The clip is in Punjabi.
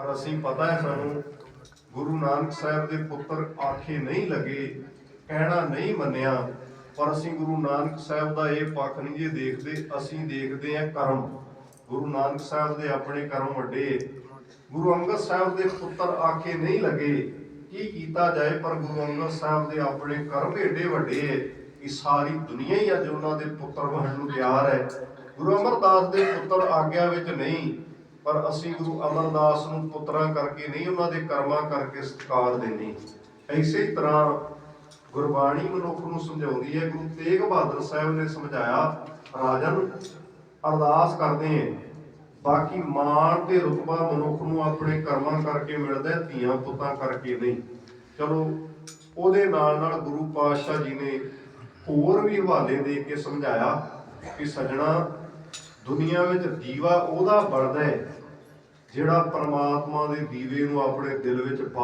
ਪਰ ਅਸੀਂ ਪਤਾ ਹੈ ਸਾਨੂੰ ਗੁਰੂ ਨਾਨਕ ਸਾਹਿਬ ਦੇ ਪੁੱਤਰ ਆਖੇ ਨਹੀਂ ਲੱਗੇ, ਕਹਿਣਾ ਨਹੀਂ ਮੰਨਿਆ, ਪਰ ਅਸੀਂ ਗੁਰੂ ਨਾਨਕ ਸਾਹਿਬ ਦਾ ਇਹ ਪੱਖ ਨਹੀਂ ਜੇ ਦੇਖਦੇ, ਅਸੀਂ ਦੇਖਦੇ ਹਾਂ ਕਰਮ। ਗੁਰੂ ਨਾਨਕ ਸਾਹਿਬ ਦੇ ਆਪਣੇ ਕਰਮ ਵੱਡੇ। ਗੁਰੂ ਅੰਗਦ ਸਾਹਿਬ ਦੇ ਪੁੱਤਰ ਆਖੇ ਨਹੀਂ ਲੱਗੇ, ਕੀ ਕੀਤਾ ਜਾਏ, ਪਰ ਗੁਰੂ ਅੰਗਦ ਸਾਹਿਬ ਦੇ ਆਪਣੇ ਕਰਮ ਏਡੇ ਵੱਡੇ ਹੈ ਕਿ ਸਾਰੀ ਦੁਨੀਆ ਹੀ ਅੱਜ ਉਹਨਾਂ ਦੇ ਪੁੱਤਰ ਬਣਨ ਨੂੰ ਤਿਆਰ ਹੈ। ਗੁਰੂ ਅਮਰਦਾਸ ਦੇ ਪੁੱਤਰ ਆਗਿਆ ਵਿੱਚ ਨਹੀਂ ਪਰ ਅਸੀਂ ਗੁਰੂ ਅਮਰਦਾਸ ਨੂੰ ਪੁੱਤਰਾਂ ਕਰਕੇ ਨਹੀਂ ਉਹਨਾਂ ਦੇ ਕਰਮਾਂ ਕਰਕੇ ਸਤਿਕਾਰ ਦੇਣੀ ਇਸੇ ਹੀ ਤਰ੍ਹਾਂ ਗੁਰਬਾਣੀ ਮਨੁੱਖ ਨੂੰ ਸਮਝਾਉਂਦੀ ਹੈ ਗੁਰੂ ਤੇਗ ਬਹਾਦਰ ਸਾਹਿਬ ਨੇ ਸਮਝਾਇਆ ਰਾਜਨ ਅਰਦਾਸ ਕਰਦੇ ਹਾਂ। ਬਾਕੀ ਮਾਣ ਤੇ ਰੁਤਬਾ ਮਨੁੱਖ ਨੂੰ ਆਪਣੇ ਕਰਮਾਂ ਕਰਕੇ ਮਿਲਦਾ ਹੈ, ਧੀਆਂ ਪੁੱਤਾਂ ਕਰਕੇ ਨਹੀਂ। ਚਲੋ ਉਹਦੇ ਨਾਲ ਨਾਲ ਗੁਰੂ ਪਾਤਸ਼ਾਹ ਜੀ ਨੇ ਹੋਰ ਵੀ ਹਵਾਲੇ ਦੇ ਕੇ ਸਮਝਾਇਆ ਕਿ ਸਜਣਾ ਦੁਨੀਆ ਵਿੱਚ ਦੀਵਾ ਉਹਦਾ ਬਣਦਾ ਹੈ ਜਿਹੜਾ ਪਰਮਾਤਮਾ ਦੇ ਦੀਵੇ ਨੂੰ ਆਪਣੇ ਦਿਲ ਵਿੱਚ ਪਾ